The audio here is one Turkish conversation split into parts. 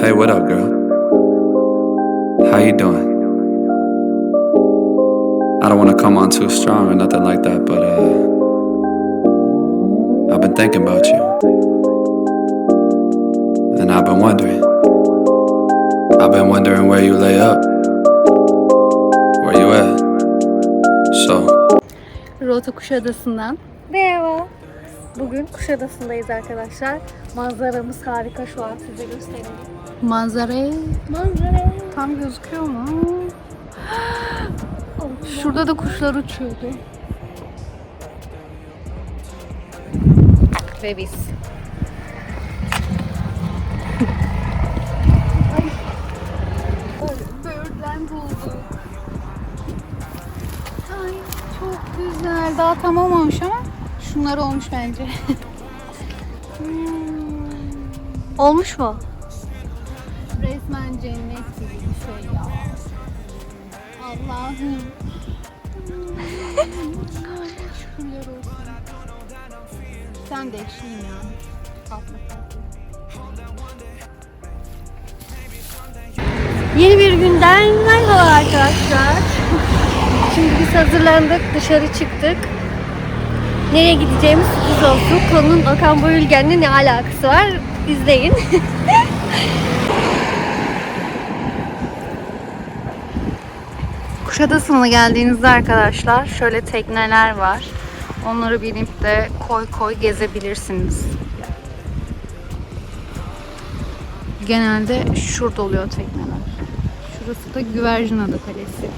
Hey, what up, girl? How you doing? I don't want to come on too strong or nothing like that, but uh, I've been thinking about you, and I've been wondering. I've been wondering where you lay up, where you at. So, Rota Kuşadası'ndan. Merhaba. Bugün Kuşadası'ndayız arkadaşlar. Manzaramız harika şu an size göstereyim. Manzara Manzara. Tam gözüküyor mu? Şurada da kuşlar uçuyordu. Ve biz. Böğürtlen bulduk. Ay çok güzel. Daha tamam olmuş ama şunlar olmuş bence. Hmm. Olmuş mu? Resmen cennet gibi bir şey ya. Allah'ım. Şükürler olsun. Sen de ekşiyim ya. Tatlı. Yeni bir günden merhaba arkadaşlar. Şimdi biz hazırlandık, dışarı çıktık. Nereye gideceğimiz sürpriz olsun. Konunun Okan Bayülgen'le ne alakası var? İzleyin. Kuşadası'na geldiğinizde arkadaşlar şöyle tekneler var. Onları binip de koy koy gezebilirsiniz. Genelde şurada oluyor tekneler. Şurası da Güvercinada Kalesi.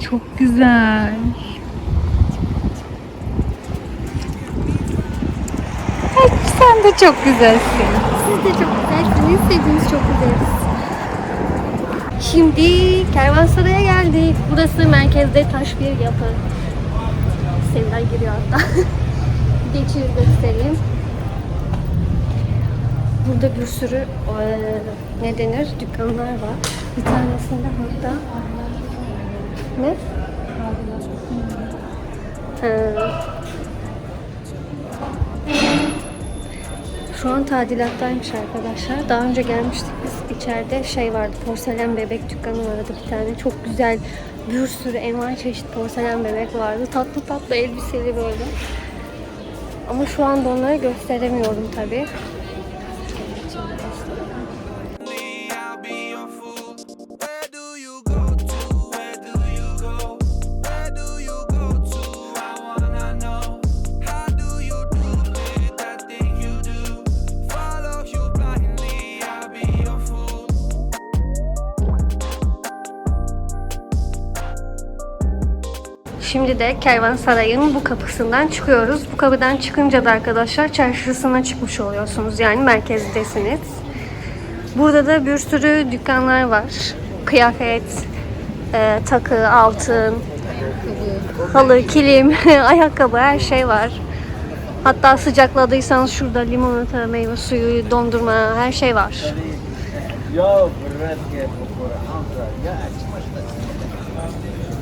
Çok güzel. Ay, sen de çok güzelsin. Siz de çok güzelsiniz. Hepiniz çok güzeliz. Şimdi Kervansaray'a geldik. Burası merkezde taş bir yapı. Sevda giriyor hatta. Geçiyor göstereyim. Burada bir sürü eee, ne denir dükkanlar var. Bir tanesinde hatta ne? Ha. Şu an tadilattaymış arkadaşlar. Daha önce gelmiştik biz. İçeride şey vardı. Porselen bebek dükkanı vardı bir tane. Çok güzel bir sürü envai çeşit porselen bebek vardı. Tatlı tatlı elbiseli böyle. Ama şu anda onları gösteremiyorum tabii. Şimdi de Kervansaray'ın bu kapısından çıkıyoruz. Bu kapıdan çıkınca da arkadaşlar çarşısına çıkmış oluyorsunuz. Yani merkezdesiniz. Burada da bir sürü dükkanlar var. Kıyafet, e, takı, altın, halı, kilim, ayakkabı her şey var. Hatta sıcakladıysanız şurada limonata, meyve suyu, dondurma her şey var.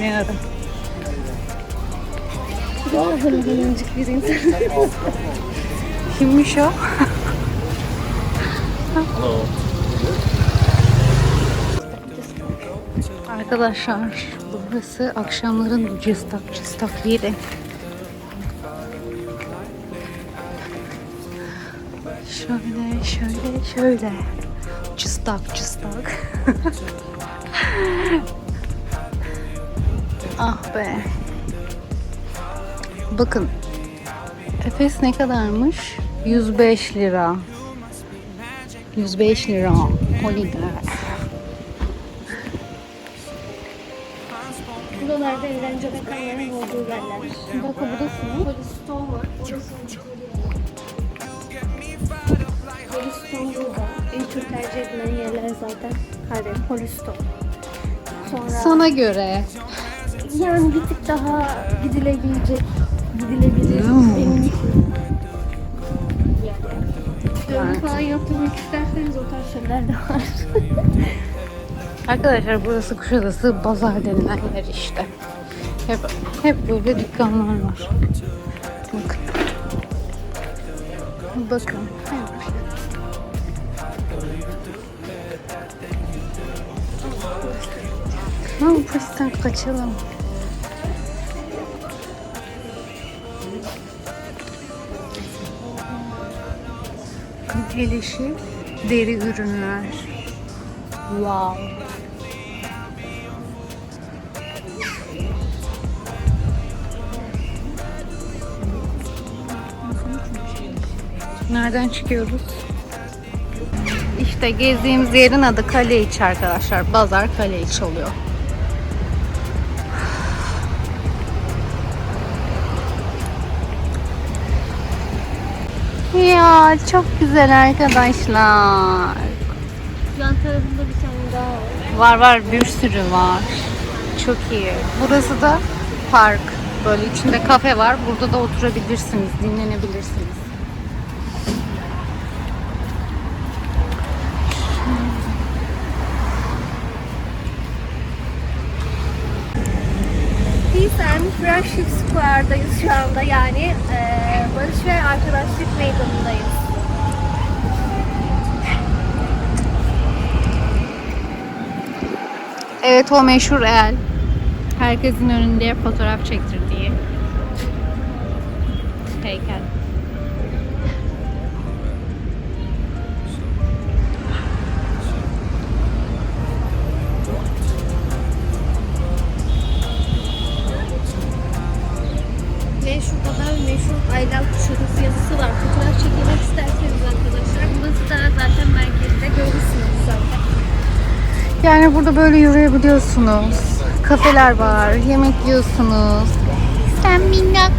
Ne ara? Hırgınıncık bir insan. Kimmiş o? Arkadaşlar burası akşamların cıstak cıstak yeri. Şöyle, şöyle, şöyle. Cıstak, cıstak. ah be. Bakın. Efes ne kadarmış? 105 lira. 105 lira. Holiday. Buralarda eğlence mekanlarının olduğu yerler. Bak burası ne? Poliston var. Poliston burada. En çok tercih edilen yerler zaten kare. Poliston. Sonra Sana göre. Yani bir tık daha gidilebilecek, gidilebilir benim için. Dövme falan yaptırmak isterseniz o tarz şeyler de var. Arkadaşlar burası Kuşadası Bazar denilen yer işte. Hep, hep böyle dükkanlar var. Bakın. Bakın. Ama polisten kaçalım. El işi, deri ürünler. Wow. Nereden çıkıyoruz? İşte gezdiğimiz yerin adı Kaleiç arkadaşlar. Bazar Kaleiç oluyor. Ya çok güzel arkadaşlar. Yan tarafında bir tane daha var. Var var bir sürü var. Çok iyi. Burası da park. Böyle içinde kafe var. Burada da oturabilirsiniz, dinlenebilirsiniz. Peace and Friendship Square'dayız şu anda yani eee Barış ve Arkadaşlık Meydanı'ndayız. Evet o meşhur el. Herkesin önünde fotoğraf çektirdiği heykel. Yani burada böyle yürüyebiliyorsunuz. Kafeler var, yemek yiyorsunuz. Sen minnak.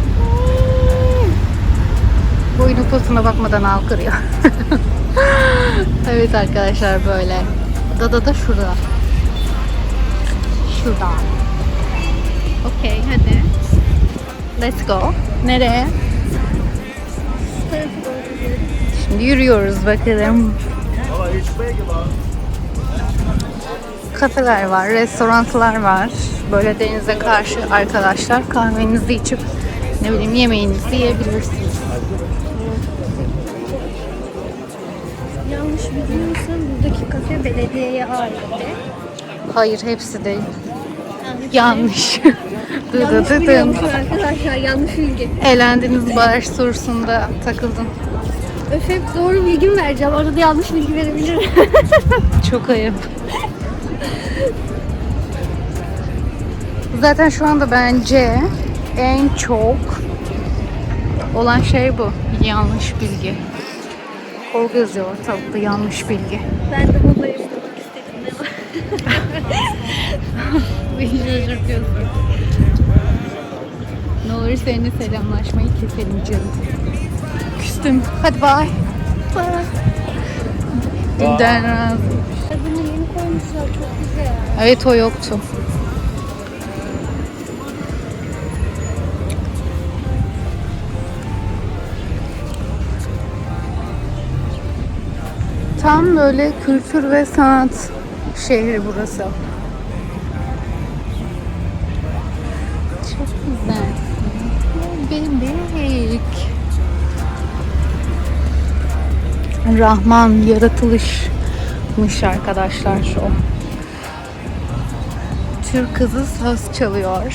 Boynu posuna bakmadan al kırıyor. evet arkadaşlar böyle. Dada da şurada. Şurada. Okey hadi. Let's go. Nereye? Şimdi yürüyoruz bakalım. Kafeler var, restoranlar var. Böyle denize karşı arkadaşlar kahvenizi içip ne bileyim yemeğinizi yiyebilirsiniz. Yanlış bilmiyorsam buradaki kafe belediyeye aitti. Hayır hepsi değil. Yanlış. Yanlış Dıdıdıdım. biliyormuşum arkadaşlar. Yanlış bilgi. Eğlendiniz bağış sorusunda takıldın. Öf hep doğru bilgi mi vereceğim? Arada yanlış bilgi verebilirim. Çok ayıp. Zaten şu anda bence en çok olan şey bu. Yanlış bilgi. Korku yazıyor ortalıkta yanlış bilgi. ben de burada yaşamak istedim. Ne var? Beni şaşırtıyorsun. Ne olur seninle selamlaşmayı keselim canım. Küstüm. Hadi bay. Bay. Dünden razı. Koymuşlar. Çok güzel. Evet o yoktu. Tam böyle kültür ve sanat şehri burası. Çok güzel. Bebek. Rahman çıkmış arkadaşlar şu. Türk kızı saz çalıyor.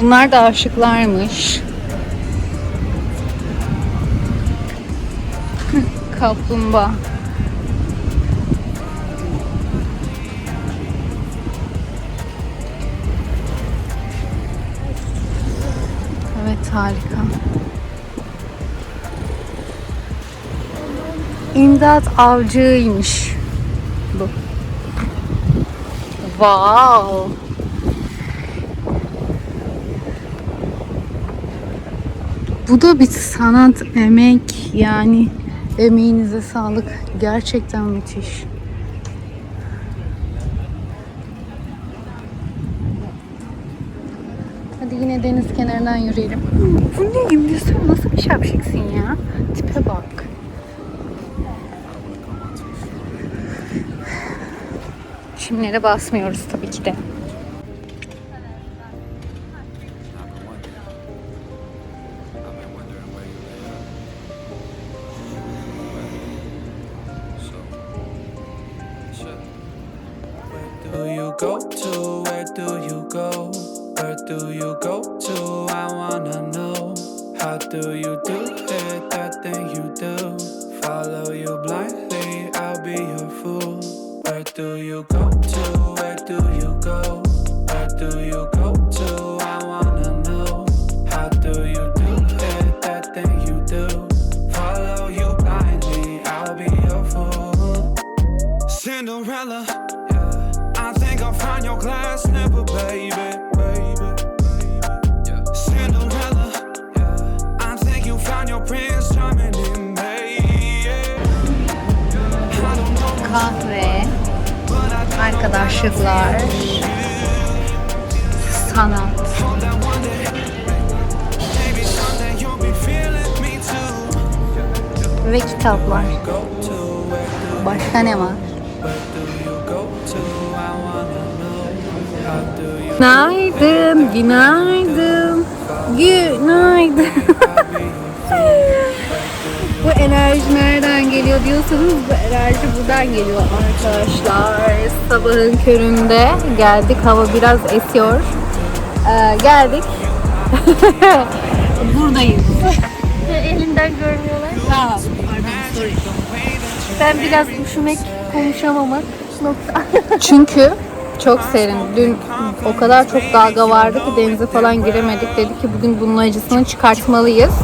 Bunlar da aşıklarmış. Kaplumbağa. Harika. İmdat avcıymış bu. Wow. Bu da bir sanat, emek yani emeğinize sağlık. Gerçekten müthiş. Hadi yine deniz kenarından yürüyelim. Bu ne İmdüsün nasıl bir şapşiksin ya? Tipe bak. Çimlere basmıyoruz tabii ki de. I've do you do it? That thing you do. Follow you blindly, I'll be your fool. Where do you go Kahve, arkadaşlıklar, sanat. ve kitaplar. Başka ne var? Günaydın, günaydın, günaydın. Enerji nereden geliyor diyorsanız bu enerji buradan geliyor arkadaşlar. Sabahın köründe geldik. Hava biraz esiyor. Ee, geldik. Buradayız. Elinden görmüyorlar. Tamam. Sorry. Ben biraz üşümek, konuşamamak nokta. Çünkü çok serin. Dün o kadar çok dalga vardı ki denize falan giremedik. Dedik ki bugün bunun acısını çıkartmalıyız.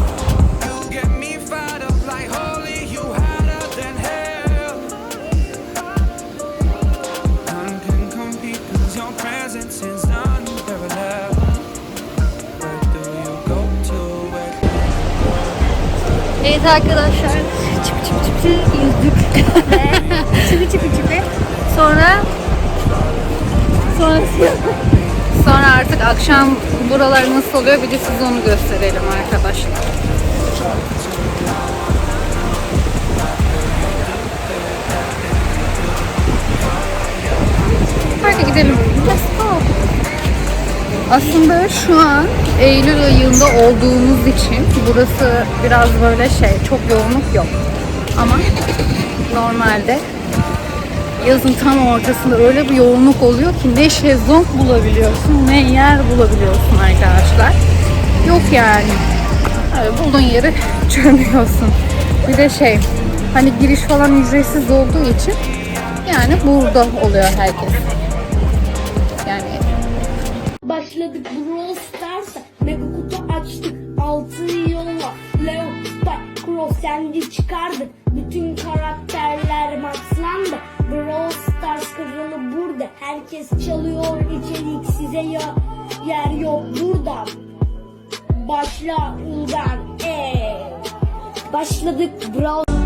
Evet arkadaşlar. Çıp çıp çıp yüzdük. çıpı çıpı çıpı. Sonra sonra Sonra artık akşam buralar nasıl oluyor bir de size onu gösterelim arkadaşlar. Hadi gidelim. Go. Aslında şu an Eylül ayında olduğumuz için burası biraz böyle şey çok yoğunluk yok. Ama normalde yazın tam ortasında öyle bir yoğunluk oluyor ki ne şezlong bulabiliyorsun ne yer bulabiliyorsun arkadaşlar. Yok yani. Öyle bulduğun yeri çömüyorsun. Bir de şey hani giriş falan ücretsiz olduğu için yani burada oluyor herkes. Başladık Brawl Stars'a Mega kutu açtık. Altın yolla Leo, Spike, Cross Sandy çıkardık. Bütün karakterler maxlandı Brawl Stars kralı burada. Herkes çalıyor içerik size ya Yer yok. Burada Başla Ulgan. Eee Başladık Brawl